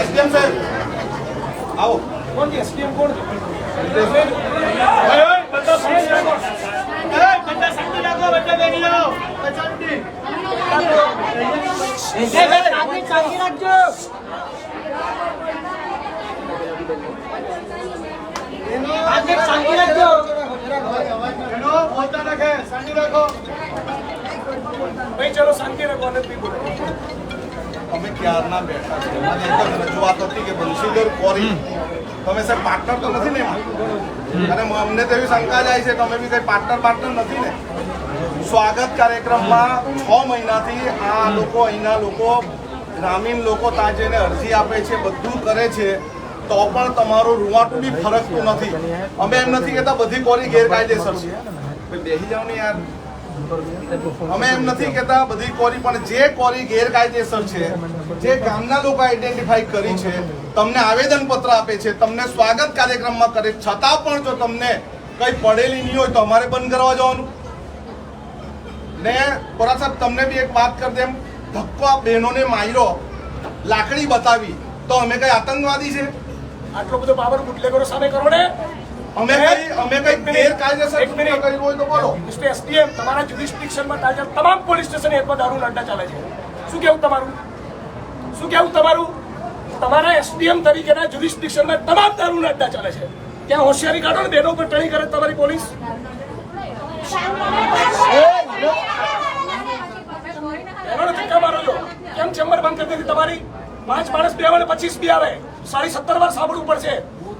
SDM સાહેબ. આવો. કોણ છે એસડીએમ કોણ? બોલતા રાખે શાંતિ રાખો. ભાઈ ચલો શાંતિ રાખો અને અમે ક્યારના બેઠા છે? અમારી એક જ રજૂઆત હતી કે બંશીધર કોરી. તમે સાહેબ પાર્ટનર તો નથી ને એમાં? અને અમને તો એવી શંકા જાય છે તમે બી કઈ પાર્ટનર પાર્ટનર નથી ને? સ્વાગત કાર્યક્રમમાં છ મહિનાથી આ લોકો અહીંના લોકો ગ્રામીણ લોકો ત્યાં જઈને અરજી આપે છે બધું કરે છે. તો પણ તમારું રૂવાટું બી ફરકતું નથી. અમે એમ નથી કહેતા બધી કોરી ગેરકાયદેસર છે. બેસી જાઓ ને યાર. અમે એમ નથી કહેતા, બધી કોરી પણ જે કોરી ગેરકાયદેસર છે, જે ગામના લોકો આઈડેન્ટિફાઈ કરી છે, તમને આવેદન પત્ર આપે છે, તમને સ્વાગત કાર્યક્રમમાં કરે, છતાં પણ જો તમને કઈ પડેલી નહીં હોય તો અમારે બંધ કરવા જવાનું. ને પરા સાહેબ, તમને બી એક વાત કરી દેમ, ધક્કો આ બહેનોને માર્યો, લાકડી બતાવી, તો અમે કઈ આતંકવાદી છે? આટલો બધો પાવર બુટલેગરો સામે કરો ને. અમે કઈ અમે કઈ ગેરકાયદેસર. કર્યું હોય તો બોલો. મિસ્ટર એસડીએમ તમારા જ્યુરિસ્ડિક્શનમાં તાજા તમામ પોલીસ સ્ટેશન હેઠમાં દારૂ અડ્ડા ચાલે છે. શું કેવું તમારું? શું કેવું તમારું? તમારા એસડીએમ તરીકેના જ્યુરિસ્ડિક્શનમાં તમામ દારૂ અડ્ડા ચાલે છે. ત્યાં હોશિયારી કાઢો ને બેનો ઉપર ટણી કરે તમારી પોલીસ. કેમ ચેમ્બર બંધ કરી દીધી તમારી? પાંચ માણસ બે આવે પચીસ બી આવે. સાડી સત્તર વાર સાંભળવું પડશે.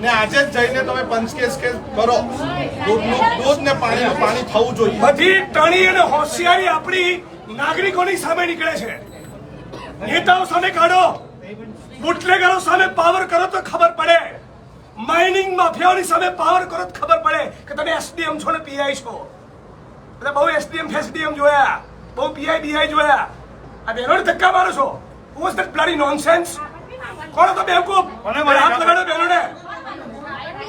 ને આજે જ જઈને તમે પંચકેશ કેસ કરો. દૂધનું દૂધ ને પાણી પાણી થવું જોઈએ. બધી ટણી અને હોશિયારી આપણી નાગરિકોની સામે નીકળે છે. નેતાઓ સામે કાઢો. બુટલેગરો સામે પાવર કરો તો ખબર પડે. માઇનિંગ માફિયાઓની સામે પાવર કરો તો ખબર પડે કે તમે એસડીએમ છો ને પીઆઈ છો. એટલે બહુ એસડીએમ ફેસડીએમ જોયા. બહુ પીઆઈ બીઆઈ જોયા. આ બહેનોને ધક્કા મારો છો. વોઝ ધેટ બ્લડી નોનસેન્સ કોણ હતો બેવકૂફ મને? હાથ લગાડો બહેનોને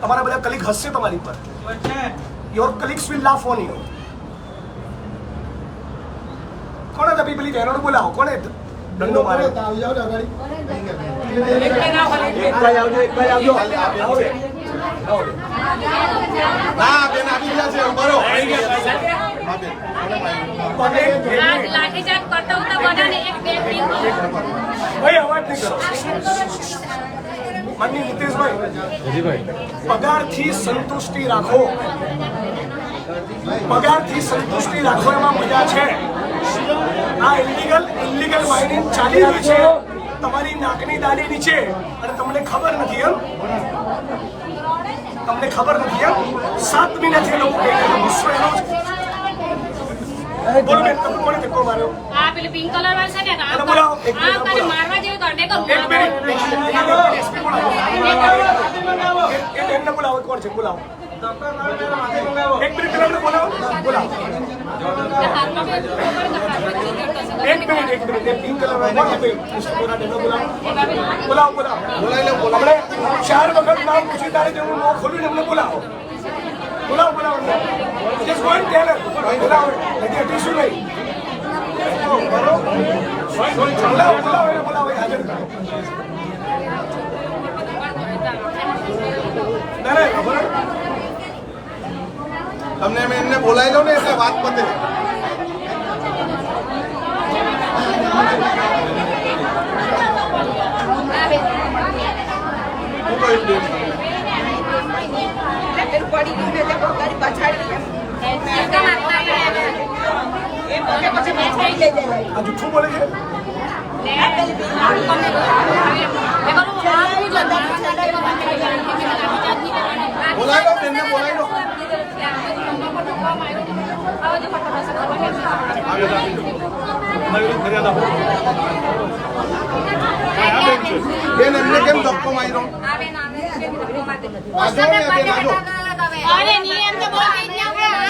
તમારા બધા કલીગ હસશે તમારી પર your colleagues will laugh on you કોણે તમે પેલી બહેનોને બોલાવો. કોણે દંડો મારે આવો. આવો. ના બેન આવી ગયા છે ઊભા રહો. હા, લાઠીચાર્જ કરતા બધાને એક બે ભાઈ અવાજ નહીં કરો. માનની નીતિશભાઈ પગારથી સંતુષ્ટિ રાખો. પગારથી સંતુષ્ટિ રાખો એમાં મજા છે. આ ઇલીગલ ઇલીગલ માઇનિંગ ચાલી રહ્યું છે. તમારી નાકની દાડી નીચે. અને તમને ખબર નથી એમ. તમને ખબર નથી એમ. સાત મહિનાથી લોકો કહી ગુસ્સો એનો બોલો બેન તમે કોને ધક્કો માર્યો? આ પેલું પિંક કલર વાળું છે ને આ બોલાવો, એક મિનિટ બોલાવો. મારવા જેવું તો ડેકો એક મિનિટ એ બેનને બોલાવો કોણ છે? બોલાવો એક મિનિટ પેલા બોલાવો બોલાવો એક મિનિટ એક મિનિટ પિંક કલર વાળો કોણ છે? બે? મિસ્ટર બોરાડે, એમને બોલાવો બોલાવો બોલાવો બોલાવી લો, બોલાવી લો. હમણે ચાર વખત નામ પૂછી તારે જેવું મોં ખોલ્યું એમને બોલાવો. બોલાવો બોલાવો. Just one and tell it. હજી હટીશું નહીં બોલાવો બોલાવો એને બોલાવો એ હાજર કરો ના ના ખબર તમને મેં એમને બોલાવી દઉં ને એટલે વાત પતે. શું કહ્યું બેન? પડી ગયું ને તે પગારી પછાડી આ જૂઠું બોલે છે બોલાવી દો બેનને બોલાવી દો બેન એમને કેમ ધક્કો માર્યો અરે નિયમ તો બહુ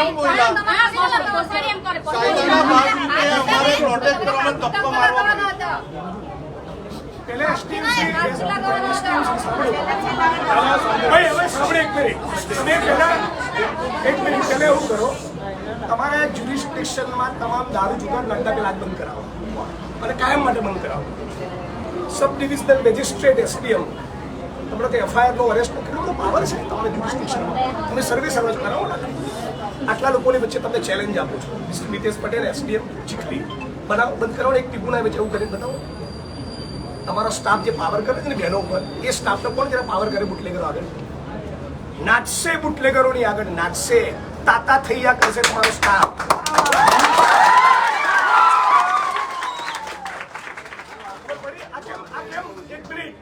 એમ બોલ્યા. કાયદાના ભાગરૂપે અમારે પ્રોટેક્ટ કરવાનો ધક્કો મારવો પડે પેલે એસટીએમસી હવે સાંભળો એક મિનિટ. તમે એક મિનિટ પહેલા એવું કરો. તમારા જ્યુરિસ્ડિક્શનમાં તમામ દારૂ જુગાર લગતા પેલા બંધ કરાવો. અને કાયમ માટે બંધ કરાવો. સબ ડિવિઝનલ મેજિસ્ટ્રેટ એસડીએમ તમારે કે એફઆઈઆરનો અરેસ્ટનો કેટલો બધો પાવર છે તમારા જ્યુરિસ્ડિક્શનમાં તમે સર્વે સર્વે કરાવો ને. આટલા લોકોની વચ્ચે તમને ચેલેન્જ આપો છો. Mister Mitesh Patel, SDM, Chikhli. બનાવ બંધ કરો ને એક ટીપુના વચ્ચે એવું કરીને બતાવો. તમારો સ્ટાફ જે પાવર કરે છે ને બહેનો ઉપર, એ સ્ટાફનો કોણ જરા પાવર કરે બુટલેગરો આગળ? નાચશે બુટલેગરોની આગળ, નાચશે. તાતા થઈ ગયા કરશે તમારો સ્ટાફ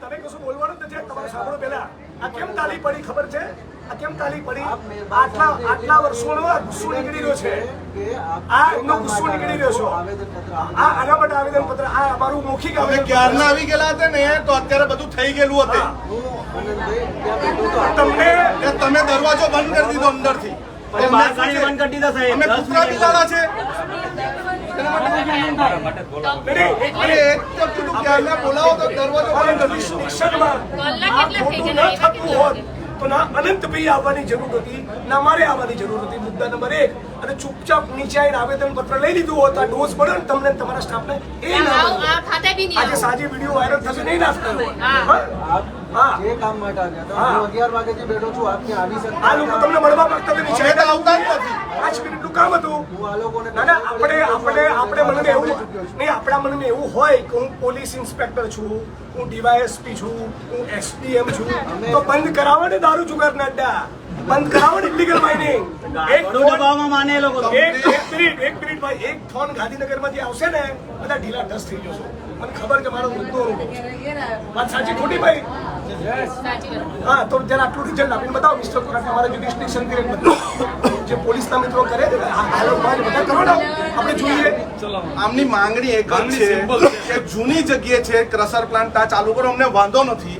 તમે કશું બોલવાનું નથી તમારે સાંભળો પેલા આ કેમ તાલી પડી, ખબર છે? કેમ તાલી પડી? આટલા આટલા વર્ષોનો આ ગુસ્સો નીકળી રહ્યો છે. આ એમનો ગુસ્સો નીકળી રહ્યો છો. આ આના માટે આવેદન પત્ર આ અમારું મૌખિક અમે આવેદન ક્યારના આવી ગયેલા હતા ને તો અત્યારે બધું થઈ ગયેલું હતું. તમને તમે દરવાજો બંધ કરી દીધો અંદરથી. થી બંધ કરી દીધા સાહેબ. અમે કૂતરા બિલાડા છે. બોલાવો. તો દરવાજો બંધ કરી દીધો. ન તો ના અનંતભાઈ આવવાની જરૂર હતી. ના મારે આવવાની જરૂર હતી. મુદ્દા નંબર એક અને ચૂપચાપ નીચે આવીને આવેદન પત્ર લઈ લીધું હોત આ ડોઝ પડે ને તમને ને તમારા સ્ટાફને એ ના આજે. સાંજે વીડિયો વાયરલ થશે નહીં નાખતા હા. જે કામ માટે આવ્યા હતા હા. હું અગિયાર વાગ્યાથી બેઠો છું આપ ત્યાં આવી શકતા આ લોકો તમને મળવા માંગતા હતા નીચે આવતા જ નથી. પાંચ મિનિટનું કામ હતું. હું આ લોકોને ના ના આપણે આપણા એવું હોય કે હું પોલીસ ઇન્સ્પેક્ટર છું હું ડીવાયએસપી છું હું એસડીએમ છું તો બંધ કરાવો ને દારૂ જુગારના અડ્ડા. બંધ કરાવો ને ઇલીગલ માઇનિંગ એક દબાવવામાં માને એ લોકો એક એક મિનિટ એક મિનિટ ભાઈ એક ફોન ગાંધીનગરમાંથી આવશે ને બધા ઢીલા ઢસ થઈ જશો. મને ખબર કે મારો મુદ્દો વાત સાચી ખોટી ભાઈ? હા તો જરા આટલું રિઝલ્ટ આપીને બતાવો મિસ્ટર કોરાટ અમારા જ્યુડિસ્ટિક્શન પીરિયડ બતાવો જે પોલીસના મિત્રો કરે છે ને, આ આ લોકો બધા કરો ને આપણે જોઈએ. આમની માંગણી એક જ છે કે જૂની જગ્યાએ છે ક્રશર પ્લાન્ટ ત્યાં ચાલુ કરો અમને વાંધો નથી.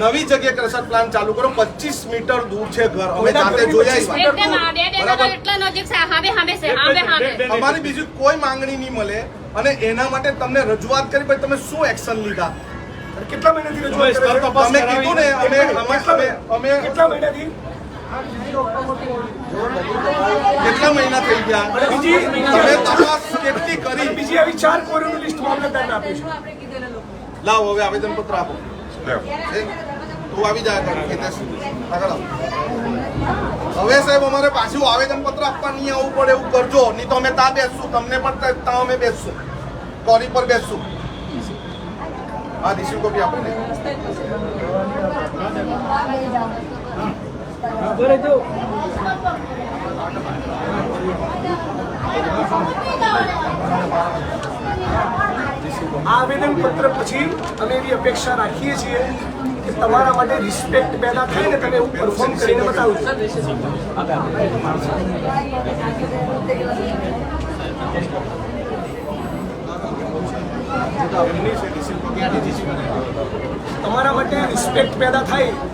નવી જગ્યાએ ક્રશર પ્લાન ચાલુ કરો. પચીસ મીટર દૂર છે ઘર. અમે જાતે જોયા આવ્યા એકદમ આ બે ડેગા એટલા નજીક છે. હામે હામે છે. હામે હામે. અમારી બીજી કોઈ માંગણી નહીં મળે. અને એના માટે તમને રજૂઆત કરી પછી તમે શું એક્શન લીધા? કેટલા મહિનાથી રજૂઆત? તમે કીધું ને અમે અમે અમે અમે કેટલા મહિનાથી? કેટલા મહિના થઈ ગયા? બીજી તમે તપાસ કેટલી કરી? બીજી આવી ચાર કોરીનું લિસ્ટ મામલતદારને આપ્યું છે લાવો હવે આવેદન પત્ર આપો. તું આવી જાય. હવે સાહેબ, અમારે પાછું આવેદન પત્ર નહીં આવવું પડે, એવું કરજો. નહીં તો અમે ત્યાં બેસશું. તમને પણ ત્યાં અમે બેસશું. કોરી પર બેસશું. હા રિસીવ કોપી આપો ને. આ આવેદન પત્ર પછી અમે એવી અપેક્ષા રાખીએ છીએ કે તમારા માટે રિસ્પેક્ટ પેદા થાય ને તમે એવું પરફોર્મ કરીને બતાવજો તમારા માટે રિસ્પેક્ટ પેદા થાય